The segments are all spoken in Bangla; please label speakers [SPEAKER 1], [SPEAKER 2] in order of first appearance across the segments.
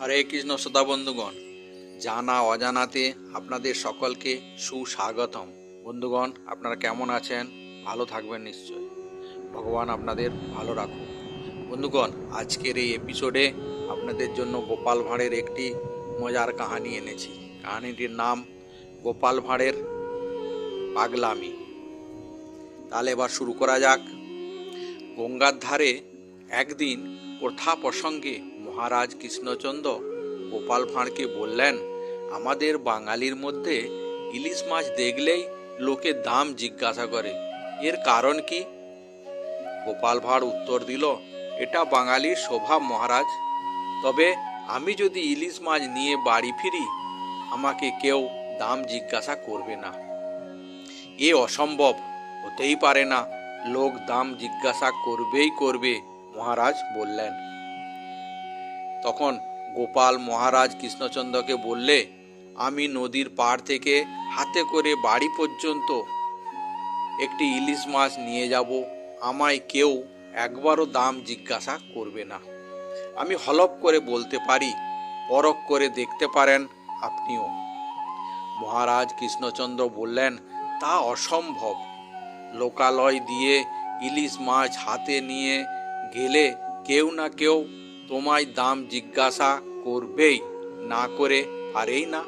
[SPEAKER 1] হরে কৃষ্ণ শ্রোতা বন্ধুগণ, জানা অজানাতে আপনাদের সকলকে সুস্বাগতম। বন্ধুগণ, আপনারা কেমন আছেন? ভালো থাকবেন নিশ্চয়। ভগবান আপনাদের ভালো রাখুন বন্ধুগণ, আজকের এই এপিসোডে আপনাদের জন্য গোপাল ভাঁড়ের একটি মজার কাহানি এনেছি। কাহানিটির নাম গোপাল ভাঁড়ের পাগলামি। তাহলে এবার শুরু করা যাক। গঙ্গার ধারে একদিন প্রথা প্রসঙ্গে মহারাজ কৃষ্ণচন্দ্র গোপাল ভাঁড়কে বললেন, আমাদের বাঙালির মধ্যে ইলিশ মাছ দেখলেই লোকে দাম জিজ্ঞাসা করে। এর কারণ কি? গোপাল ভাঁড় উত্তর দিল, এটা বাঙালির স্বভাব মহারাজ। তবে আমি যদি ইলিশ মাছ নিয়ে বাড়ি ফিরি, আমাকে কেউ দাম জিজ্ঞাসা করবে না। এ অসম্ভব, হতেই পারে না। লোক দাম জিজ্ঞাসা করবেই করবে, মহারাজ বললেন। তখন গোপাল মহারাজ কৃষ্ণচন্দ্রকে বললে, আমি নদীর পাড় থেকে হাতে করে বাড়ি পর্যন্ত একটি ইলিশ মাছ নিয়ে যাব। আমায় কেউ একবারও দাম জিজ্ঞাসা করবে না। আমি হলপ করে বলতে পারি, পরখ করে দেখতে পারেন আপনিও। মহারাজ কৃষ্ণচন্দ্র বললেন, তা অসম্ভব। লোকালয় দিয়ে ইলিশ মাছ হাতে নিয়ে গেলে কেউ না কেউ তোমায় দাম জিজ্ঞাসা করবেই, না করে পারেই না।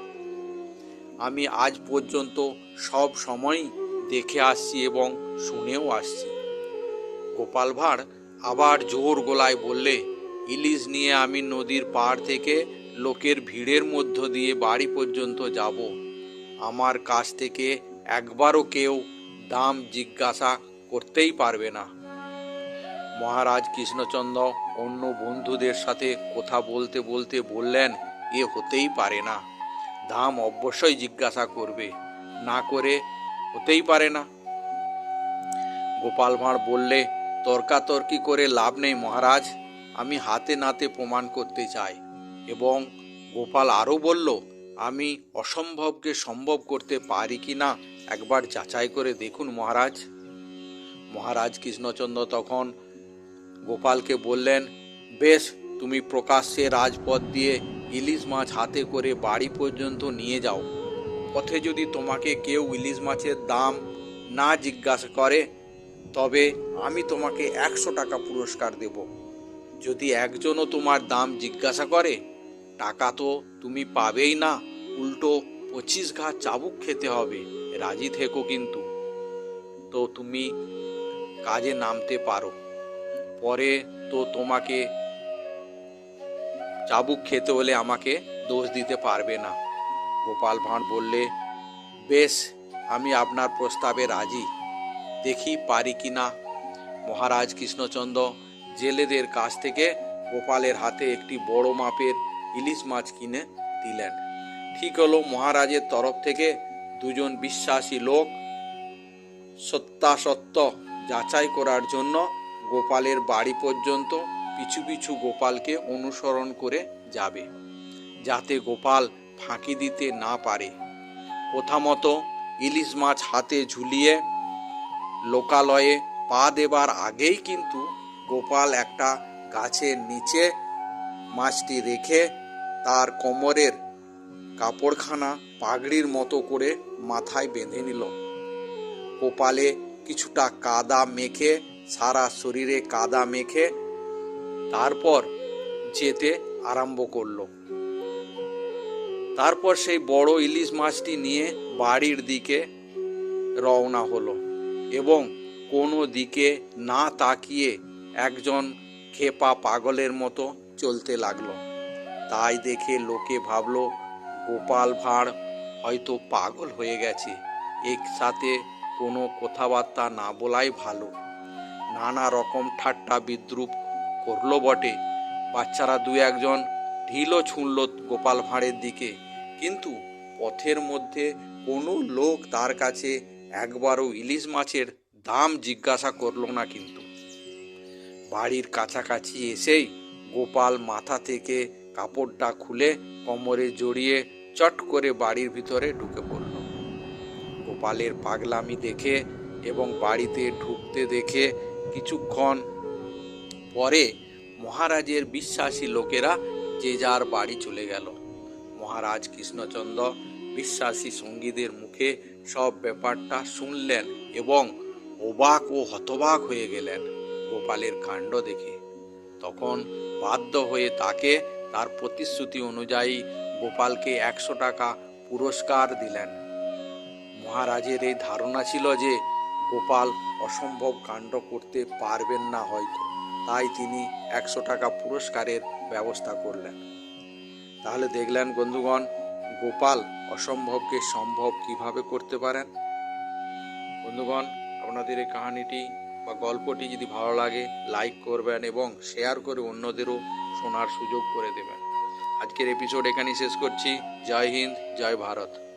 [SPEAKER 1] আমি আজ পর্যন্ত সব সময়ই দেখে আসছি এবং শুনেও আসছি। গোপাল ভাঁড় আবার জোর গলায় বললে, ইলিশ নিয়ে আমি নদীর পাড় থেকে লোকের ভিড়ের মধ্য দিয়ে বাড়ি পর্যন্ত যাব। আমার কাছ থেকে একবারও কেউ দাম জিজ্ঞাসা করতেই পারবে না। মহারাজ কৃষ্ণচন্দ্র অন্য বন্ধুদের সাথে কথা বলতে বলতে বললেন, এ হতেই পারে না। দাম অবশ্যই জিজ্ঞাসা করবে। না করে হতেই পারে না। গোপাল ভাঁড় বললে, তর্কাতর্কি করে লাভ নেই মহারাজ। আমি হাতে নাতে প্রমাণ করতে চাই। এবং গোপাল আরও বলল, আমি অসম্ভবকে সম্ভব করতে পারি কি না একবার যাচাই করে দেখুন মহারাজ। মহারাজ কৃষ্ণচন্দ্র তখন গোপালকে বললেন, বেশ, তুমি প্রকাশ্যে রাজপথ দিয়ে ইলিশ মাছ হাতে করে বাড়ি পর্যন্ত নিয়ে যাও। পথে যদি তোমাকে কেউ ইলিশ মাছের দাম না জিজ্ঞাসা করে, তবে আমি তোমাকে একশো টাকা পুরস্কার দেব। যদি একজনও তোমার দাম জিজ্ঞাসা করে, টাকা তো তুমি পাবেই না, উল্টো পঁচিশ ঘা চাবুক খেতে হবে, রাজি থেকো কিন্তু। তো তুমি কাজে নামতে পারো। পরে তো তোমাকে চাবুক খেতে হলে আমাকে দোষ দিতে পারবে না। গোপাল ভাঁড় বললে, বেশ, আমি আপনার প্রস্তাবে রাজি। দেখি পারি কি না? মহারাজ কৃষ্ণচন্দ্র জেলেদের কাছ থেকে গোপালের হাতে একটি বড় মাপের ইলিশ মাছ কিনে দিলেন। ঠিক হলো মহারাজের তরফ থেকে দুজন বিশ্বাসী লোক সত্যাসত্য যাচাই করার জন্য গোপালের বাড়ি পর্যন্ত পিছু পিছু গোপালকে অনুসরণ করে যাবে, যাতে গোপাল ফাঁকি দিতে না পারে। প্রথমত ইলিশ মাছ হাতে ঝুলিয়ে লোকালয়ে পা দেবার আগেই কিন্তু গোপাল একটা গাছের নিচে মাছটি রেখে তার কোমরের কাপড়খানা পাগড়ির মতো করে মাথায় বেঁধে নিল। কপালে কিছুটা কাদা মেখে সারা শরীরে কাদা মেখে তারপর যেতে আরম্ভ করল। তারপর সেই বড় ইলিশ মাছটি নিয়ে বাড়ির দিকে রওনা হলো এবং কোনো দিকে না তাকিয়ে একজন খেপা পাগলের মতো চলতে লাগল। তাই দেখে লোকে ভাবলো, গোপাল ভাঁড়, হয়তো পাগল হয়ে গেছে। একসাথে কোনো কথাবার্তা না বলাই ভালো। নানা রকম ঠাট্টা বিদ্রুপ করল বটে। বাচ্চারা দু একজন ঢিলও ছুঁড়ল গোপাল ভাঁড়ের দিকে। কিন্তু পথের মধ্যে কোনো লোক তার কাছে একবারও ইলিশ মাছের দাম জিজ্ঞাসা করল না কিন্তু। বাড়ির কাছাকাছি এসেই গোপাল মাথা থেকে কাপড়টা খুলে কোমরে জড়িয়ে চট করে বাড়ির ভিতরে ঢুকে পড়ল। গোপালের পাগলামি দেখে এবং বাড়িতে ঢুকতে দেখে কিছুক্ষণ পরে মহারাজের বিশ্বাসী লোকেরা যে যার বাড়ি চলে গেল। মহারাজ কৃষ্ণচন্দ্র বিশ্বাসী সঙ্গীদের মুখে সব ব্যাপারটা শুনলেন এবং অবাক ও হতবাক হয়ে গেলেন গোপালের কাণ্ড দেখে। তখন বাধ্য হয়ে তাকে তার প্রতিশ্রুতি অনুযায়ী গোপালকে একশো টাকা পুরস্কার দিলেন। মহারাজের এই ধারণা ছিল যে গোপাল অসম্ভব কাণ্ড করতে পারবেন না হয়তো। তাই তিনি একশো টাকা পুরস্কারের ব্যবস্থা করলেন। তাহলে দেখলেন বন্ধুগণ, গোপাল অসম্ভবকে সম্ভব কীভাবে করতে পারেন? বন্ধুগণ, আপনাদের এই কাহিনীটি বা গল্পটি যদি ভালো লাগে, লাইক করবেন এবং শেয়ার করে অন্যদেরও শোনার সুযোগ করে দেবেন। আজকের এপিসোড এখানেই শেষ করছি। জয় হিন্দ, জয় ভারত।